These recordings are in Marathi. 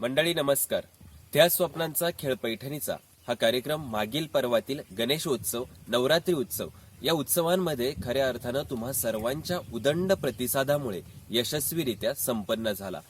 मंडळी नमस्कार. त्या स्वप्नांचा खेळ पैठणीचा हा कार्यक्रम मागील पर्वातील गणेशोत्सव नवरात्री उत्सव या उत्सवांमध्ये खऱ्या अर्थानं तुम्हा सर्वांच्या उदंड प्रतिसादामुळे यशस्वीरित्या संपन्न झाला.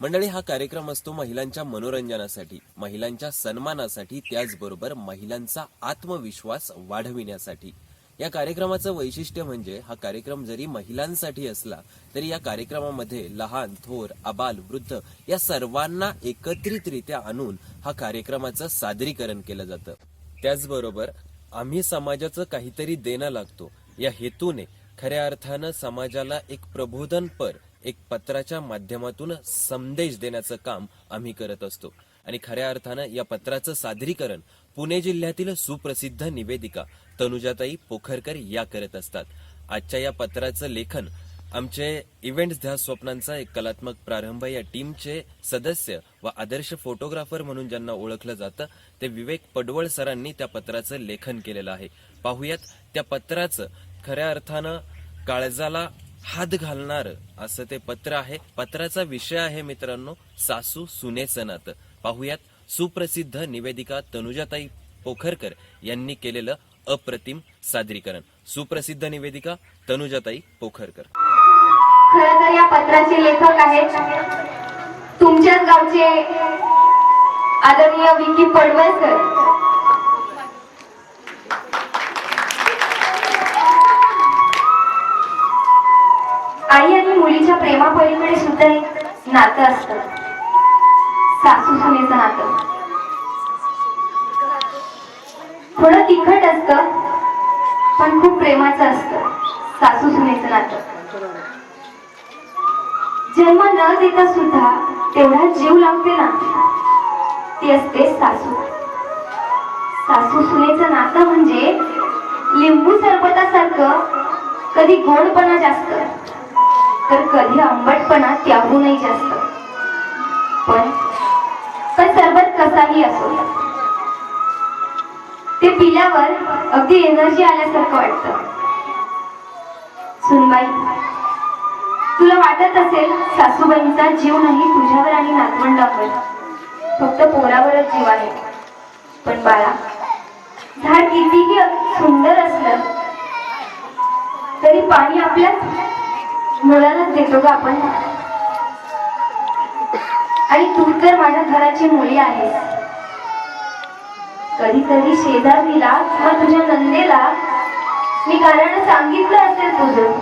मंडळी हा कार्यक्रम असतो महिलांच्या मनोरंजनासाठी महिलांच्या सन्मानासाठी त्याचबरोबर महिलांचा आत्मविश्वास वाढविण्यासाठी. या कार्यक्रमाचं वैशिष्ट्य म्हणजे हा कार्यक्रम जरी महिलांसाठी असला तरी या कार्यक्रमामध्ये लहान थोर अबाल वृद्ध या सर्वांना एकत्रितरित्या आणून हा कार्यक्रमाचं सादरीकरण केलं जातं. त्याचबरोबर आम्ही समाजाचं काहीतरी देणं लागतो. या हेतूने खऱ्या अर्थानं समाजाला एक प्रबोधनपर एक पत्राच्या माध्यमातून संदेश देण्याचं काम आम्ही करत असतो. आणि खऱ्या अर्थानं या पत्राचं सादरीकरण पुणे जिल्ह्यातील सुप्रसिद्ध निवेदिका तनुजाताई पोखरकर या करत असतात. आजच्या या पत्राचं लेखन आमचे इव्हेंट्स ध्या स्वप्नांचा एक कलात्मक प्रारंभ या टीमचे सदस्य व आदर्श फोटोग्राफर म्हणून ज्यांना ओळखलं जातं ते विवेक पडवळ सरांनी त्या पत्राचं लेखन केलेलं आहे. पाहूयात त्या पत्राचं खऱ्या अर्थानं काळजाला हात घालणार असं ते पत्र आहे. पत्राचा विषय आहे मित्रांनो सासू सुनेचं नातं. पाहुयात. सुप्रसिद्ध निवेदिका तनुजाताई पोखरकर यांनी केलेलं अप्रतिम सादरीकरण. सुप्रसिद्ध निवेदिका तनुजाताई पोखरकर. खर तर या पत्राचे लेखक आहेत. तुमच्याच गावचे आदरणीय विकी पडवळकर. आई आणि मुलीच्या प्रेमापलीकडे सुद्धा एक नातं असतं. सासू सुनेचं नातं. थोडं तिखट असत पण खूप प्रेमाचं असतं सासू सुनेचं नातं. जन्म न देता सुद्धा तेवढा जीव लावते ना ती असते सासू. सासू सुनेचं नातं म्हणजे लिंबू सरबतासारखं कधी गोडपणा जास्त तर कधी आंबटपणा त्याहूनही जास्त. पण पण सरबत कसाही असो. ते पिल्यावर अगदी एनर्जी आल्यासारखं वाटतं. सुनबाई तुला वाटत असेल सासूबाईंचा जीव नाही तुझ्यावर आणि नातवंडावर. फक्त पोरावरच जीव आहे. पण बाळा झाड कितीही सुंदर असलं तरी पाणी आपल्या मुलालाच देतो ग आपण. आणि तू तर माझ्या घराची मुली आहेस कधीतरी शेजारीला किंवा तुझ्या नंदेला मी कारण सांगितलं असेल तुझं.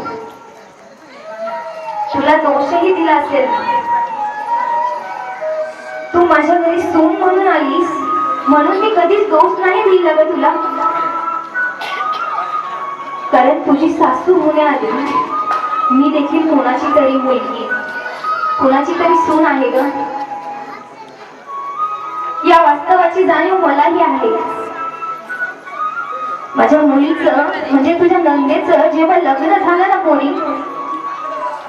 तुला दोषही दिला असेल. तू माझ्या घरी सून म्हणून आलीस म्हणून मी कधीच दोष नाही दिला ग तुला. कारण तुझी सासू होण्याआधी मी देखील कोणाची तरी मुलगी कोणाची तरी सून आहे ग. या वास्तवाची जाणीव मलाही आहे. माझ्या मुलीचं म्हणजे तुझ्या नंदेचं जेव्हा लग्न झालं ना कोणी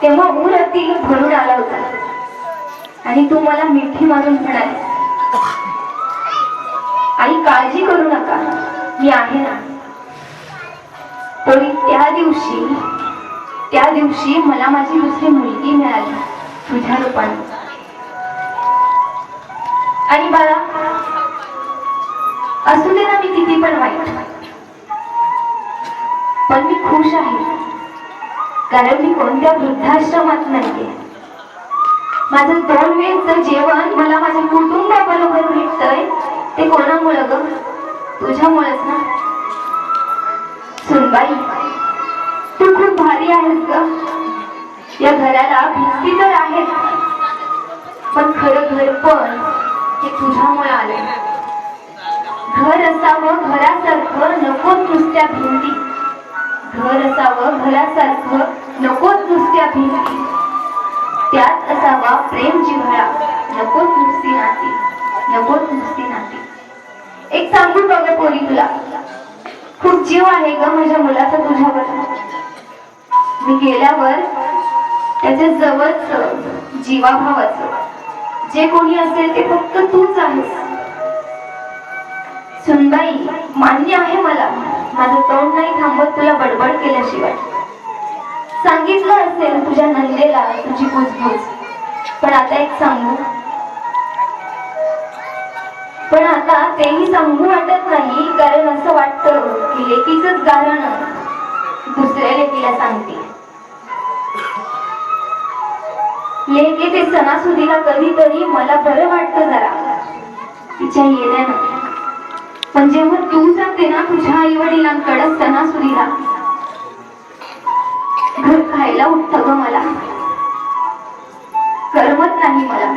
तेव्हा उरातील भरून आला होता. आणि तू मला मिठी मारून म्हणाली आई काळजी करू नका मी आहे ना. तरी त्या दिवशी त्या दिवशी मला माझी दुसरी मुलगी मिळाली तुझ्या रूपाने. आणि बाळा असू दे ना मी किती पण वाईट. पण मी खुश आहे. कारण मी कोणत्या वृद्धाश्रमात नाहीये. माझं दोन वेळचं जेवण मला माझ्या कुटुंबाबरोबर भेटतंय ते कोणामुळं ग? तुझ्यामुळेच ना? सुनबाई तू खूप भारी आहेस ग. या घराला भिंती तर आहेच पण खरं घर पण. हे तुझ्यामुळे आले. घर असावं घरासारखं नको नुसत्या भिंती. घर असावं घरासारखं नकोच नुसत्या भिंती. त्यात असावा प्रेम जिव्हाळा नकोच नुसती नाती नकोच नुसती नाती. एक सांगू बघ पोरी तुला? खूप जीव आहे ग माझ्या मुलाचा तुझ्यावर. मी गेल्यावर त्याच्या जवळच जीवाभावाचं जे कोणी असेल ते फक्त तूच आहेस. सुनबाई मान्य आहे मला. माझं तोंड नाही थांबत तुला बडबड केल्याशिवाय. सांगितलं असेल तुझ्या नंदेला तुझी कुजबूज. पण आता एक सांगू. पण आता तेही सांगू वाटत नाही कारण असं वाटतं की लेकीच गारण दुसऱ्या लेकीला सांगते. लेके येते सणासुदीला कधीतरी मला बरं वाटतं जरा. तिच्या येण्यानं. पण जेव्हा तू जाते ना तुझ्या आई वडिलांकडे सणासुदीला घर खायला उठत ग मला. करमत नाही मला.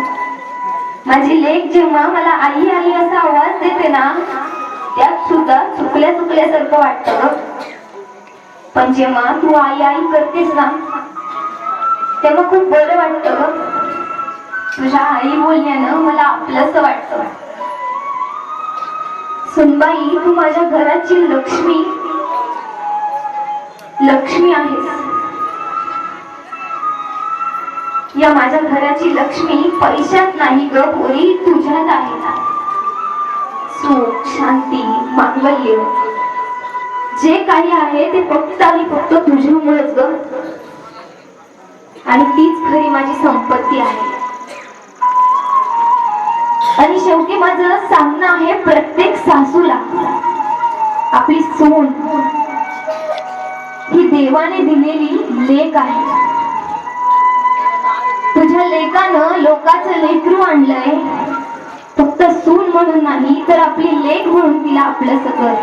माझी लेख जेव्हा मला आई आई असा आवाज देते ना त्यात सुद्धा चुकल्या चुकल्यासारखं वाटतं ग. पण जेव्हा तू आई आई करतेस ना तेव्हा खूप बरं वाटतं ग. तुझ्या आई बोलण्यानं मला आपलंच वाटतं. सुनबाई तू माझ्या घराची लक्ष्मी. लक्ष्मी आहेस. या माझ्या घराची लक्ष्मी पैशात नाही ग पोरी तुझ्यात आहे ना. सुख शांती मांगल्य. जे काही आहे ते फक्त आणि फक्त तुझ्यामुळेच ग. आणि तीच खरी माझी संपत्ती आहे. आणि शेवटी माझं सामना आहे प्रत्येक सासूला आपली सून. ही देवाने दिलेली लेख आहे. तुझ्या लेकानं लोकाचं लेकरू आणलंय. फक्त सून म्हणून नाही तर आपली लेख म्हणून तिला आपलं सगळं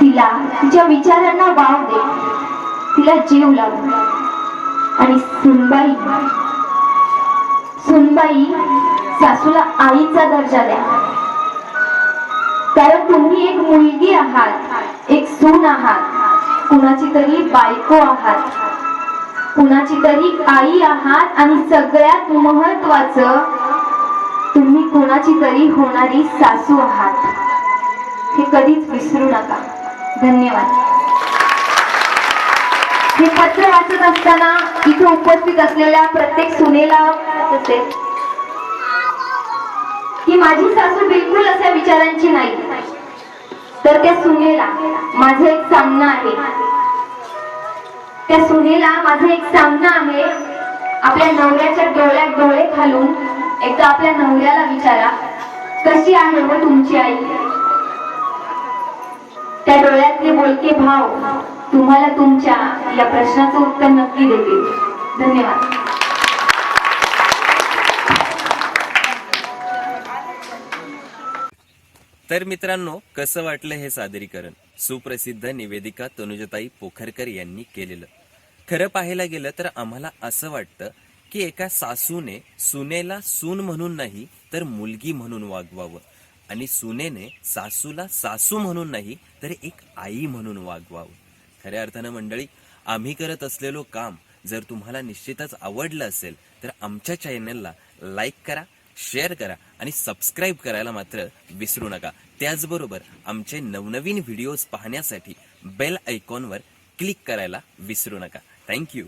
तिला तिच्या विचारांना वाव दे. तिला जीव लावू. आणि सुनबाई. सुनबाई सासूला आईचा दर्जा द्या. कारण तुम्ही एक मुलगी आहात एक सून आहात. कुणाची तरी बायको आहात. कुणाची तरी आई आहात आणि सगळ्यात महत्वाचं तुम्ही कुणाची तरी होणारी सासू आहात. हे कधीच विसरू नका. धन्यवाद. हे पत्र वाचत असताना इथे उपस्थित असलेल्या प्रत्येक सुनेला असेल की माझी सासू बिलकुल अशा विचारांची नाही. तर त्या सुनेला माझं एक सामना आहे. त्या सुनेला माझं एक सामना आहे. आपल्या नवऱ्याच्या डोळ्यात डोळे घालून एकदा आपल्या नवऱ्याला विचारा कशी आहे व तुमची आई? त्या डोळ्यातले बोलके भाव तुम्हाला तुमच्या या प्रश्नाचं उत्तर नक्की देतील धन्यवाद. तर मित्रांनो कसं वाटलं हे सादरीकरण? सुप्रसिद्ध निवेदिका तनुजताई पोखरकर यांनी केलेलं. खरं पाहायला गेलं तर आम्हाला असं वाटतं की एका सासूने सुनेला सून म्हणून नाही तर मुलगी म्हणून वागवावं. आणि सुनेने सासूला सासू म्हणून नाही तर एक आई म्हणून वागवावं. खऱ्या अर्थानं मंडळी आम्ही करत असलेलो काम जर तुम्हाला निश्चितच आवडलं असेल तर आमच्या चॅनलला लाईक करा शेअर करा आणि सबस्क्राईब करायला मात्र विसरू नका. त्याचबरोबर आमचे नवनवीन व्हिडिओज पाहण्यासाठी बेल आयकॉनवर क्लिक करायला विसरू नका. थँक्यू